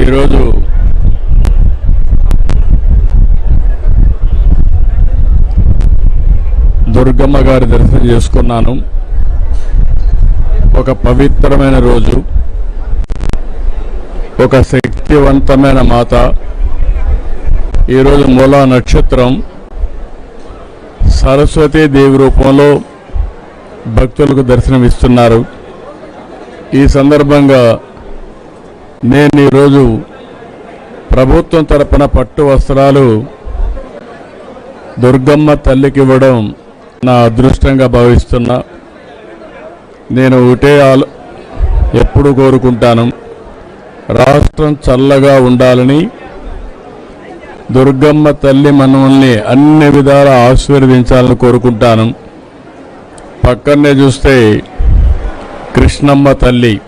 ఈరోజు దుర్గమ్మ గారి దర్శనం చేసుకున్నాను. ఒక పవిత్రమైన రోజు ఒక శక్తివంతమైన మాత ఈరోజు మూలా నక్షత్రం సరస్వతీ దేవి రూపంలో భక్తులకు దర్శనమిస్తున్నారు. ఈ సందర్భంగా నేను ఈరోజు ప్రభుత్వం తరపున పట్టు వస్త్రాలు దుర్గమ్మ తల్లికి ఇవ్వడం నా అదృష్టంగా భావిస్తున్నా. నేను ఒకటే ఎప్పుడు కోరుకుంటాను. రాష్ట్రం చల్లగా ఉండాలని దుర్గమ్మ తల్లి మనల్ని అన్ని విధాల ఆశీర్వదించాలని కోరుకుంటాను. పక్కనే చూస్తే కృష్ణమ్మ తల్లి.